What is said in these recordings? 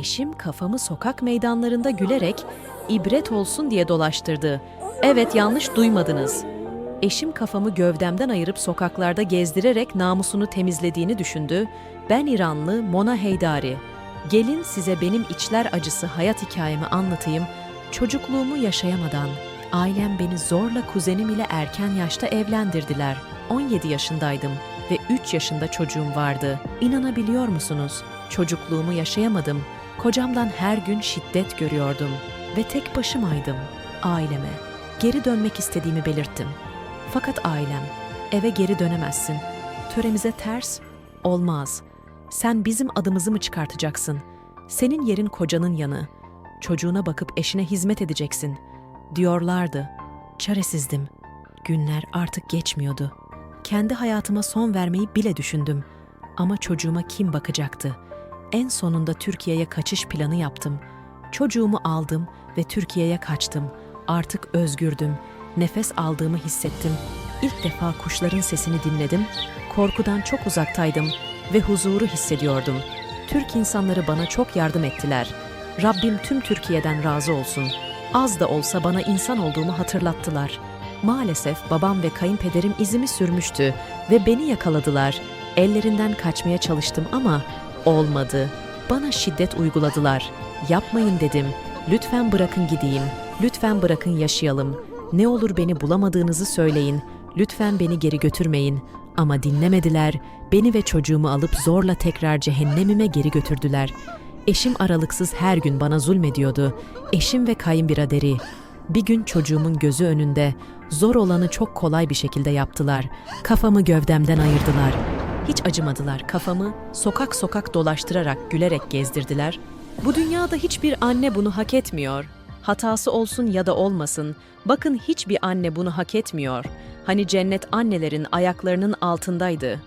Eşim kafamı sokak meydanlarında gülerek ibret olsun diye dolaştırdı. Evet yanlış duymadınız. Eşim kafamı gövdemden ayırıp sokaklarda gezdirerek namusunu temizlediğini düşündü. Ben İranlı Mona Heydari. Gelin size benim içler acısı hayat hikayemi anlatayım. Çocukluğumu yaşayamadan ailem beni zorla kuzenim ile erken yaşta evlendirdiler. 17 yaşındaydım ve 3 yaşında çocuğum vardı. İnanabiliyor musunuz? Çocukluğumu yaşayamadım. Kocamdan her gün şiddet görüyordum ve tek başımaydım aileme. Geri dönmek istediğimi belirttim. Fakat ailem, eve geri dönemezsin. Töremize ters, olmaz. Sen bizim adımızı mı çıkartacaksın? Senin yerin kocanın yanı. Çocuğuna bakıp eşine hizmet edeceksin. Diyorlardı. Çaresizdim. Günler artık geçmiyordu. Kendi hayatıma son vermeyi bile düşündüm. Ama çocuğuma kim bakacaktı? En sonunda Türkiye'ye kaçış planı yaptım. Çocuğumu aldım ve Türkiye'ye kaçtım. Artık özgürdüm. Nefes aldığımı hissettim. İlk defa kuşların sesini dinledim. Korkudan çok uzaktaydım ve huzuru hissediyordum. Türk insanları bana çok yardım ettiler. Rabbim tüm Türkiye'den razı olsun. Az da olsa bana insan olduğumu hatırlattılar. Maalesef babam ve kayınpederim izimi sürmüştü ve beni yakaladılar. Ellerinden kaçmaya çalıştım ama olmadı. Bana şiddet uyguladılar. Yapmayın dedim. Lütfen bırakın gideyim. Lütfen bırakın yaşayalım. Ne olur beni bulamadığınızı söyleyin. Lütfen beni geri götürmeyin. Ama dinlemediler. Beni ve çocuğumu alıp zorla tekrar cehennemime geri götürdüler. Eşim aralıksız her gün bana zulmediyordu. Eşim ve kayınbiraderi. Bir gün çocuğumun gözü önünde zor olanı çok kolay bir şekilde yaptılar. Kafamı gövdemden ayırdılar. Hiç acımadılar. Kafamı sokak sokak dolaştırarak gülerek gezdirdiler. Bu dünyada hiçbir anne bunu hak etmiyor. Hatası olsun ya da olmasın. Bakın hiçbir anne bunu hak etmiyor. Hani cennet annelerin ayaklarının altındaydı.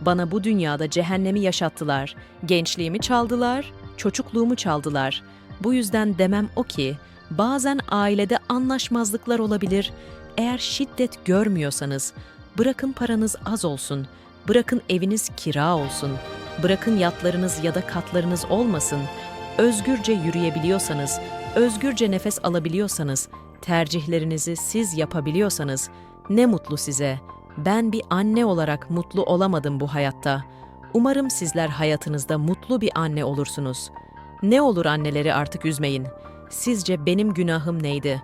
Bana bu dünyada cehennemi yaşattılar. Gençliğimi çaldılar, çocukluğumu çaldılar. Bu yüzden demem o ki, bazen ailede anlaşmazlıklar olabilir. Eğer şiddet görmüyorsanız, bırakın paranız az olsun, bırakın eviniz kira olsun, bırakın yatlarınız ya da katlarınız olmasın. Özgürce yürüyebiliyorsanız, özgürce nefes alabiliyorsanız, tercihlerinizi siz yapabiliyorsanız ne mutlu size. Ben bir anne olarak mutlu olamadım bu hayatta. Umarım sizler hayatınızda mutlu bir anne olursunuz. Ne olur anneleri artık üzmeyin. Sizce benim günahım neydi?